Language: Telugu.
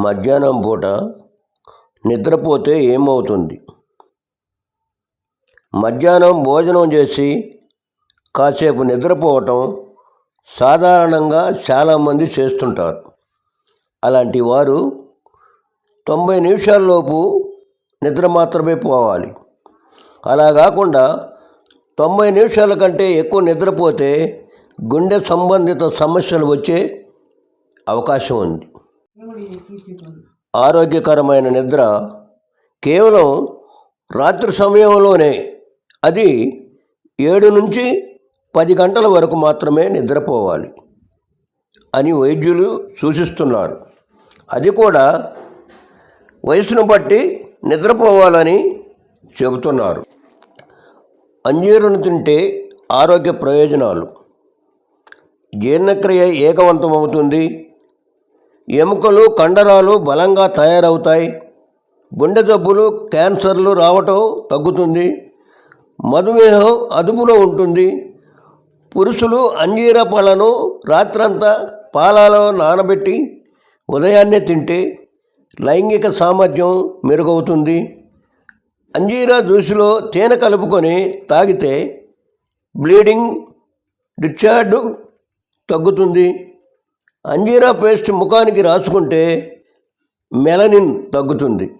మధ్యాహ్నం పూట నిద్రపోతే ఏమవుతుంది? మధ్యాహ్నం భోజనం చేసి కాసేపు నిద్రపోవటం సాధారణంగా చాలామంది చేస్తుంటారు. అలాంటి వారు తొంభై నిమిషాల్లోపు నిద్ర మాత్రమే పోవాలి. అలా కాకుండా తొంభై నిమిషాల కంటే ఎక్కువ నిద్రపోతే గుండె సంబంధిత సమస్యలు వచ్చే అవకాశం ఉంది. ఆరోగ్యకరమైన నిద్ర కేవలం రాత్రి సమయంలోనే అది ఏడు నుంచి పది గంటల వరకు మాత్రమే నిద్రపోవాలి అని వైద్యులు సూచిస్తున్నారు. అది కూడా వయసును బట్టి నిద్రపోవాలని చెబుతున్నారు. అంజీరును తింటే ఆరోగ్య ప్రయోజనాలు. జీర్ణక్రియ ఏకవంతమవుతుంది. ఎముకలు కండరాలు బలంగా తయారవుతాయి. గుండె జబ్బులు క్యాన్సర్లు రావటం తగ్గుతుంది. మధుమేహం అదుపులో ఉంటుంది. పురుషులు అంజీర పళ్ళను రాత్రంతా పాలలో నానబెట్టి ఉదయాన్నే తింటే లైంగిక సామర్థ్యం మెరుగవుతుంది. అంజీరా జ్యూసులో తేనె కలుపుకొని తాగితే బ్లీడింగ్ డిశ్చార్జ్ తగ్గుతుంది. అంజీరా పేస్ట్ ముఖానికి రాసుకుంటే మెలనిన్ తగ్గుతుంది.